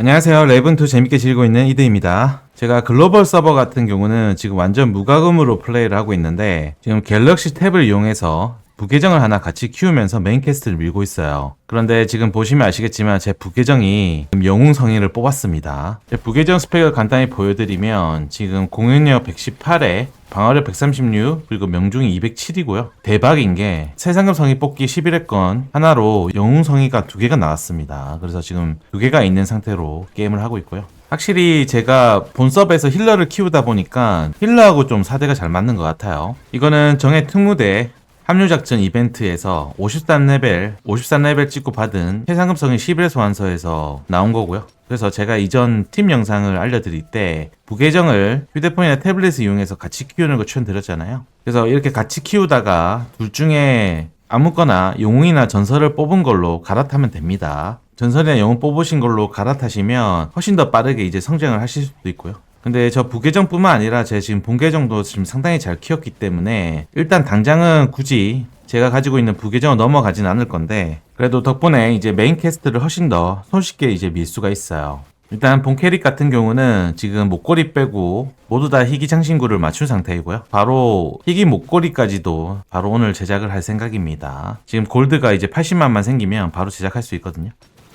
안녕하세요. 레븐2 재밌게 즐기고 있는 이드입니다. 제가 글로벌 서버 같은 경우는 지금 완전 무과금으로 플레이를 하고 있는데 지금 갤럭시 탭을 이용해서 부계정을 하나 같이 키우면서 메인 캐스트를 밀고 있어요. 그런데 지금 보시면 아시겠지만 제 부계정이 영웅 성인을 뽑았습니다. 제 부계정 스펙을 간단히 보여드리면 지금 공격력 118에 방어력 136 그리고 명중이 207이고요. 대박인 게 새상금 성이 뽑기 11회권 하나로 영웅 성이가 두 개가 나왔습니다. 그래서 지금 두 개가 있는 상태로 게임을 하고 있고요. 확실히 제가 본섭에서 힐러를 키우다 보니까 힐러하고 좀 사대가 잘 맞는 것 같아요. 이거는 정해 특무대 합류작전 이벤트에서 53레벨, 53레벨 찍고 받은 해상급성의 11회 소환서에서 나온 거고요. 그래서 제가 이전 팀 영상을 알려드릴 때 부계정을 휴대폰이나 태블릿을 이용해서 같이 키우는 거 추천드렸잖아요. 그래서 이렇게 같이 키우다가 둘 중에 아무거나 영웅이나 전설을 뽑은 걸로 갈아타면 됩니다. 전설이나 영웅 뽑으신 걸로 갈아타시면 훨씬 더 빠르게 이제 성장을 하실 수도 있고요. 근데 저 부계정뿐만 아니라 제 지금 본계정도 지금 상당히 잘 키웠기 때문에 일단 당장은 굳이 제가 가지고 있는 부계정을 넘어가진 않을 건데 그래도 덕분에 이제 메인 캐스트를 훨씬 더 손쉽게 이제 밀 수가 있어요. 일단 본 캐릭 같은 경우는 지금 목걸이 빼고 모두 다 희귀 장신구를 맞춘 상태이고요. 바로 희귀 목걸이까지도 바로 오늘 제작을 할 생각입니다. 지금 골드가 이제 80만만 생기면 바로 제작할 수 있거든요.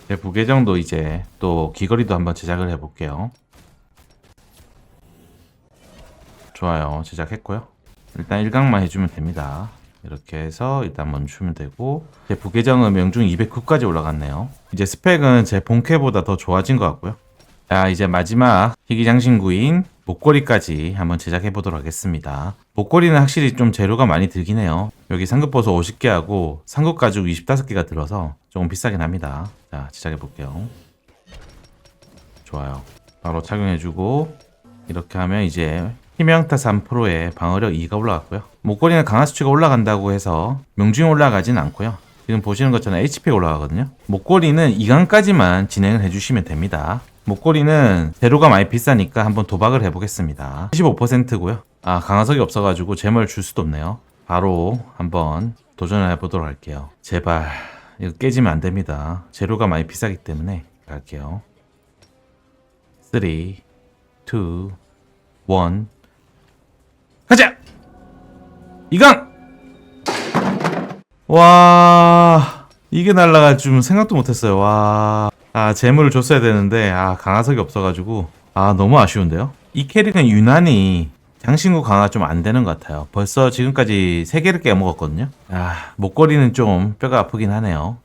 제 부계정도 이제 또 귀걸이도 한번 제작을 해볼게요. 좋아요. 제작했고요. 일단 일각만 해주면 됩니다. 이렇게 해서 일단 멈추면 되고 제 부계정은 명중 209까지 올라갔네요. 이제 스펙은 제 본캐보다 더 좋아진 것 같고요. 자 이제 마지막 희귀장신구인 목걸이까지 한번 제작해 보도록 하겠습니다. 목걸이는 확실히 좀 재료가 많이 들긴 해요. 여기 상급보소 50개 하고 상급 가죽 25개가 들어서 조금 비싸긴 합니다. 자 제작해 볼게요. 좋아요. 바로 착용해주고 이렇게 하면 이제 희명타 3%에 방어력 2가 올라갔고요. 목걸이는 강화 수치가 올라간다고 해서 명중이 올라가진 않고요. 지금 보시는 것처럼 HP가 올라가거든요. 목걸이는 2강까지만 진행을 해주시면 됩니다. 목걸이는 재료가 많이 비싸니까 한번 도박을 해보겠습니다. 75%고요. 아 강화석이 없어가지고 재물 줄 수도 없네요. 바로 한번 도전을 해보도록 할게요. 제발 이거 깨지면 안 됩니다. 재료가 많이 비싸기 때문에 갈게요. 3, 2, 1 가자! 이강! 와, 이게 날라갈 줄 생각도 못했어요. 와, 아, 재물을 줬어야 되는데, 아, 강화석이 없어가지고, 아, 너무 아쉬운데요? 이 캐릭은 유난히 장신구 강화 좀 안 되는 것 같아요. 벌써 지금까지 3개를 깨먹었거든요. 아, 목걸이는 좀 뼈가 아프긴 하네요.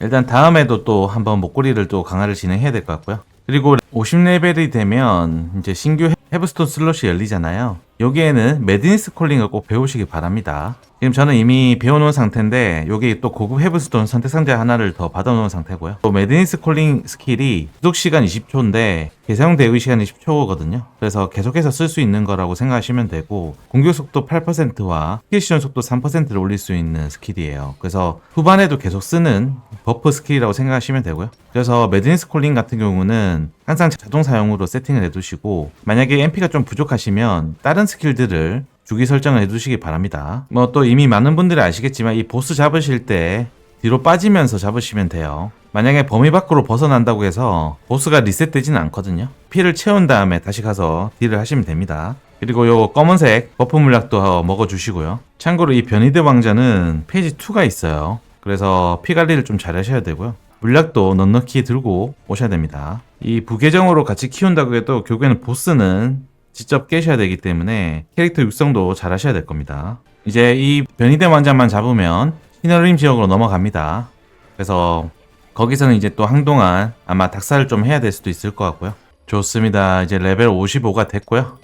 일단 다음에도 또 한번 목걸이를 또 강화를 진행해야 될 것 같고요. 그리고 50레벨이 되면 이제 신규 헤브스톤 슬롯이 열리잖아요. 여기에는 매드니스 콜링을 꼭 배우시기 바랍니다. 지금 저는 이미 배워놓은 상태인데 여기 또 고급 헤브스톤 선택 상자 하나를 더 받아놓은 상태고요. 또 매드니스 콜링 스킬이 지속 시간 20초인데 개사용 대기 시간이 10초거든요. 그래서 계속해서 쓸 수 있는 거라고 생각하시면 되고 공격 속도 8%와 스킬 시전 속도 3%를 올릴 수 있는 스킬이에요. 그래서 후반에도 계속 쓰는 버프 스킬이라고 생각하시면 되고요. 그래서 매드니스 콜링 같은 경우는 항상 자동 사용으로 세팅을 해두시고 만약에 MP가 좀 부족하시면 다른 스킬들을 주기 설정을 해두시기 바랍니다. 뭐 또 이미 많은 분들이 아시겠지만 이 보스 잡으실 때 뒤로 빠지면서 잡으시면 돼요. 만약에 범위 밖으로 벗어난다고 해서 보스가 리셋되지는 않거든요. 피를 채운 다음에 다시 가서 딜을 하시면 됩니다. 그리고 요 검은색 버프 물약도 먹어주시고요. 참고로 이 변이대 왕자는 페이지 2가 있어요. 그래서 피 관리를 좀 잘 하셔야 되고요. 물약도 넉넉히 들고 오셔야 됩니다. 이 부계정으로 같이 키운다고 해도 결국에는 보스는 직접 깨셔야 되기 때문에 캐릭터 육성도 잘 하셔야 될 겁니다. 이제 이 변이대 왕자만 잡으면 히너림 지역으로 넘어갑니다. 그래서 거기서는 이제 또 한동안 아마 닭살을 좀 해야 될 수도 있을 것 같고요. 좋습니다. 이제 레벨 55가 됐고요.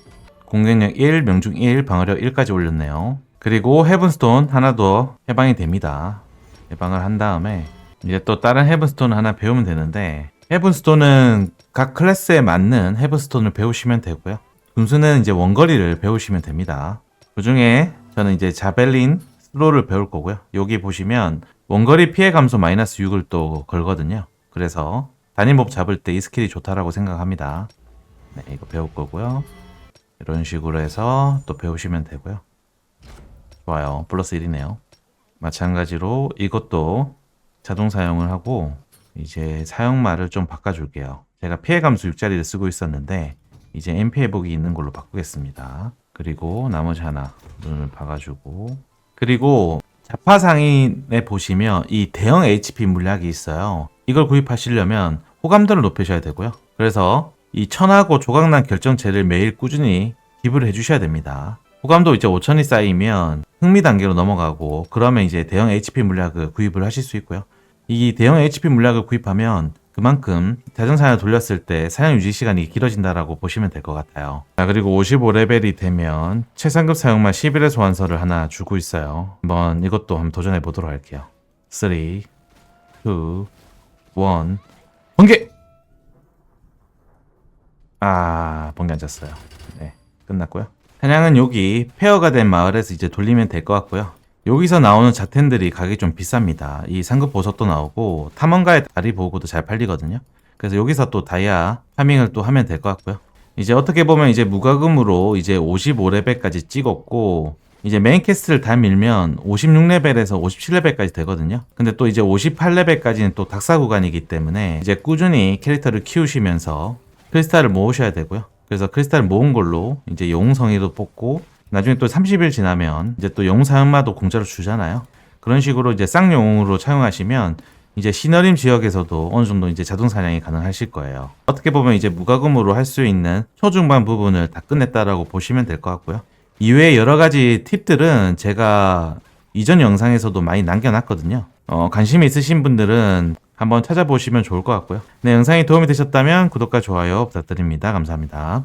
공격력 1, 명중 1, 방어력 1까지 올렸네요. 그리고 헤븐스톤 하나 더 해방이 됩니다. 해방을 한 다음에 이제 또 다른 헤븐스톤 하나 배우면 되는데 헤븐스톤은 각 클래스에 맞는 헤븐스톤을 배우시면 되고요. 분수는 이제 원거리를 배우시면 됩니다. 그 중에 저는 이제 자벨린 슬로를 배울 거고요. 여기 보시면 원거리 피해 감소 마이너스 6을 또 걸거든요. 그래서 단일몹 잡을 때 이 스킬이 좋다라고 생각합니다. 네, 이거 배울 거고요. 이런 식으로 해서 또 배우시면 되고요. 좋아요. 플러스 1이네요. 마찬가지로 이것도 자동 사용을 하고 이제 사용말을 좀 바꿔줄게요. 제가 피해 감소 6자리를 쓰고 있었는데 이제 MP 회복이 있는 걸로 바꾸겠습니다. 그리고 나머지 하나 눈을 박아주고 그리고 자파 상인에 보시면 이 대형 HP 물약이 있어요. 이걸 구입하시려면 호감도를 높이셔야 되고요. 그래서 이 천하고 조각난 결정체를 매일 꾸준히 기부를 해주셔야 됩니다. 호감도 이제 5천이 쌓이면 흥미 단계로 넘어가고 그러면 이제 대형 HP 물약을 구입을 하실 수 있고요. 이 대형 HP 물약을 구입하면 그만큼 자전사냥을 돌렸을 때 사냥 유지 시간이 길어진다라고 보시면 될 것 같아요. 자, 그리고 55레벨이 되면 최상급 사용만 11의 소환서를 하나 주고 있어요. 한번 이것도 한번 도전해 보도록 할게요. 3, 2, 1, 번개! 아, 번개 안 잤어요. 네, 끝났고요. 사냥은 여기 페어가 된 마을에서 이제 돌리면 될 것 같고요. 여기서 나오는 자텐들이 가격이 좀 비쌉니다. 이 상급 보석도 나오고 탐험가의 다리 보고도 잘 팔리거든요. 그래서 여기서 또 다이아 파밍을 또 하면 될 것 같고요. 이제 어떻게 보면 이제 무과금으로 이제 55레벨까지 찍었고 이제 메인 캐스트를 다 밀면 56레벨에서 57레벨까지 되거든요. 근데 또 이제 58레벨까지는 또 dak사 구간이기 때문에 이제 꾸준히 캐릭터를 키우시면서 크리스탈을 모으셔야 되고요. 그래서 크리스탈을 모은 걸로 이제 영웅성의도 뽑고 나중에 또 30일 지나면 이제 또 영웅 사용마도 공짜로 주잖아요. 그런 식으로 이제 쌍용으로 차용하시면 이제 시너림 지역에서도 어느 정도 이제 자동 사냥이 가능하실 거예요. 어떻게 보면 이제 무과금으로 할 수 있는 초중반 부분을 다 끝냈다라고 보시면 될 것 같고요. 이외에 여러 가지 팁들은 제가 이전 영상에서도 많이 남겨놨거든요. 어, 관심이 있으신 분들은 한번 찾아보시면 좋을 것 같고요. 네, 영상이 도움이 되셨다면 구독과 좋아요 부탁드립니다. 감사합니다.